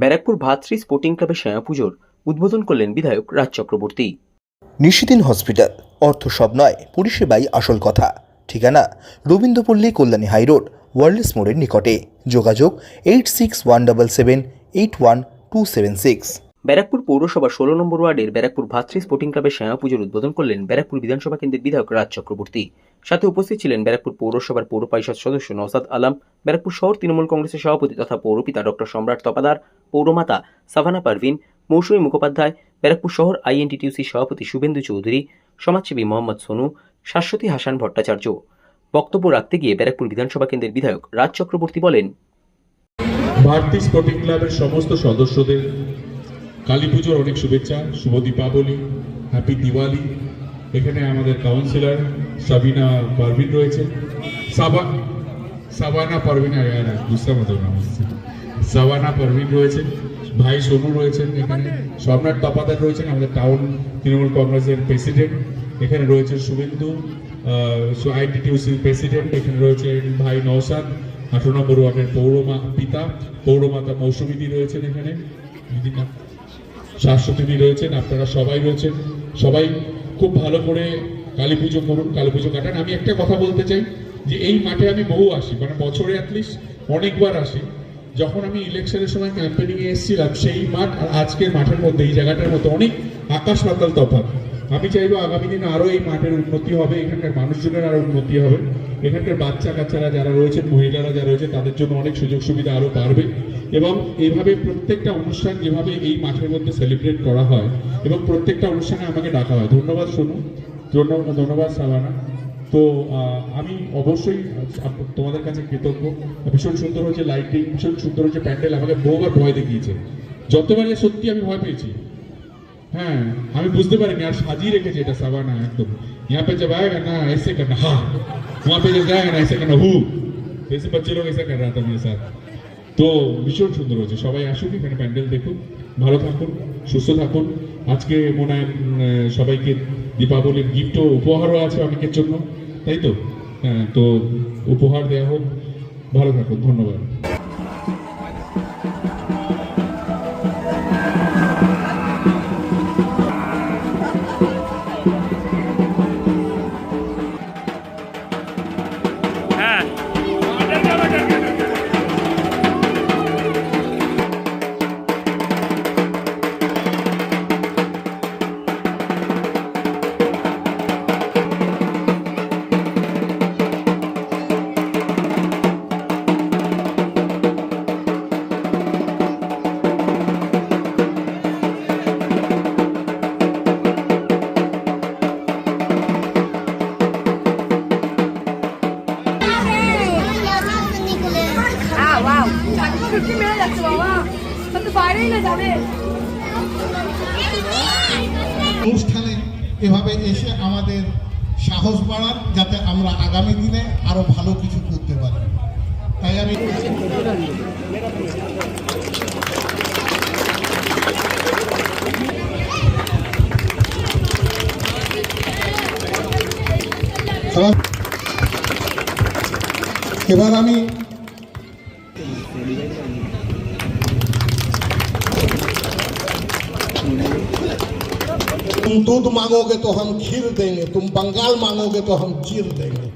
ব্যারাকপুর ভাতৃ স্পোর্টিং ক্লাবের শ্যামা পুজোর উদ্বোধন করলেন বিধায়ক রাজ চক্রবর্তী। নিশিদিন হসপিটাল, অর্থ সব নয়, পরিষেবাই আসল কথা। ঠিকানা, রবীন্দ্রপল্লী কল্যাণী হাইরোড ওয়ার্ল্ডস মোড়ের নিকটে। যোগাযোগ, eight six one double seven, eight one two seven six. Barrackpore পৌরসভা ষোলো নম্বর ওয়ার্ডের ব্যারাকপুর ভাতৃ স্পোর্টিং ক্লাবের শ্যামা পুজোর উদ্বোধন করলেন ব্যারাকপুর বিধানসভা কেন্দ্রের বিধায়ক রাজ চক্রবর্তী। সাথে উপস্থিত ছিলেন ব্যারাকপুর পৌরসভার পৌর পরিষদ সদস্য নওসাদ আলম, ব্যারাকপুর শহর তৃণমূল কংগ্রেসের সভাপতি তথা পৌরপিতা ডক্টর সম্রাট তপাদার, পৌরমাতা সাভানা পারভিন, মৌসুমী মুখোপাধ্যায়, ব্যারাকপুর শহর আইএনটিটিউসির সভাপতি শুভেন্দু চৌধুরী, সমাজসেবী মোহাম্মদ সোনু, শাশ্বতী হাসান ভট্টাচার্য। বক্তব্য রাখতে গিয়ে ব্যারাকপুর বিধানসভা কেন্দ্রের বিধায়ক রাজ চক্রবর্তী বলেন, ভারতী স্পোর্টিং ক্লাবের সমস্ত সদস্যদের কালী পুজোর অনেক শুভেচ্ছা, শুভ দীপাবলি হ্যাপি দিওয়ালি। এখানে আমাদের কাউন্সিলর সাবিনা পারভিন রয়েছে। সাবা, সাবানা পারভিন মতো নাম হচ্ছে। সাবানা পারভিন রয়েছে, ভাই সোনু রয়েছেন এখানে। সম্রাট তপাদার রয়েছেন, আমাদের টাউন তৃণমূল কংগ্রেসের প্রেসিডেন্ট এখানে রয়েছে শুভেন্দু আইডিটিউসির প্রেসিডেন্ট এখানে রয়েছে ভাই নৌসাদ আঠারো নম্বর ওয়ার্ডের পৌরমা পিতা। পৌরমাতা মৌসুমীদি রয়েছেন এখানে। শাশ্বতী রয়েছেন, আপনারা সবাই রয়েছেন। সবাই খুব ভালো করে কালী পুজো করুন, কালী পুজো কাটান। আমি একটা কথা বলতে চাই, যে এই মাঠে আমি বহু আসি মানে বছরে অ্যাটলিস্ট অনেকবার আসি। যখন আমি ইলেকশনের সময় ক্যাম্পেনিংয়ে এসেছিলাম, সেই মাঠ আর আজকের মাঠের মধ্যে, এই জায়গাটার মধ্যে অনেক আকাশ পাতাল তফাৎ। আমি চাইব আগামী দিনে আরও এই মাঠের উন্নতি হবে, এখানকার মানুষজনের আরও উন্নতি হবে। এখানকার বাচ্চা কাচ্চারা যারা রয়েছেন, মহিলারা যারা রয়েছে, তাদের জন্য অনেক সুযোগ সুবিধা আরও বাড়বে এবং এইভাবে প্রত্যেকটা অনুষ্ঠান যেভাবে এই মাঠের মধ্যে সেলিব্রেট করা হয় এবং প্রত্যেকটা অনুষ্ঠানে আমাকে ডাকা হয়। ধন্যবাদ সোনু ধন্যবাদ ধন্যবাদ সাবানা। তো আমি অবশ্যই তোমাদের কাছে কৃতজ্ঞ। ভীষণ সুন্দর হয়েছে লাইটিং ভীষণ সুন্দর হয়েছে প্যান্ডেল। আমাকে বহুবার ভয় দেখিয়েছে। যতবারে সত্যি আমি ভয় পেয়েছি। হ্যাঁ আমি বুঝতে পারিনি আর সাজিয়ে রেখেছে এটা সাবানা একদম यहाँ पे जब आएगा ना ऐसे करना हाँ वहाँ पे जब जाएगा ना ऐसे करना हु जैसे बच्चे लोग ऐसा कर रहा था मेरे साथ তো ভীষণ সুন্দর হচ্ছে সবাই আসুন এখানে প্যান্ডেল দেখুন ভালো থাকুন সুস্থ থাকুন আজকে মনে হয় উম, আহ, সবাইকে দীপাবলির গিফটও উপহারও আছে অনেকের জন্য তাই তো হ্যাঁ তো উপহার দেওয়া হোক ভালো থাকুন ধন্যবাদ は。অনুষ্ঠানে এভাবে এসে আমাদের সাহস বাড়ান, যাতে আমরা আগামী দিনে আরও ভালো কিছু করতে পারি। তাই আমি এবার আমি तुम दूध मांगोगे तो हम खीर देंगे तुम बंगाल मांगोगे तो हम चीर देंगे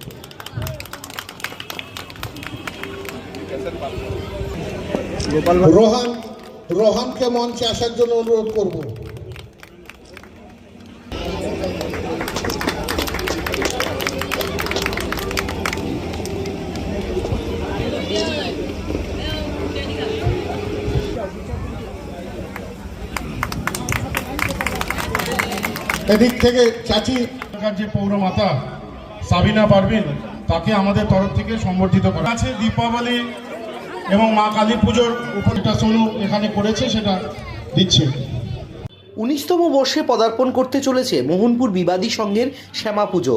রোহান রোহানকে মঞ্চে আসার জন্য অনুরোধ করব এদিক থেকে চাচি। যে যে পৌরমাতা সাবিনা পারভিন তাকে আমাদের তরফ থেকে সম্বর্ধিত করা আছে দীপাবলি এবং মা কালী পুজোর উপরটা সোনু এখানে করেছে সেটা দিচ্ছে। উনিশতম বর্ষে পদার্পণ করতে চলেছে মোহনপুর বিবাদী সংঘের শ্যামা পুজো।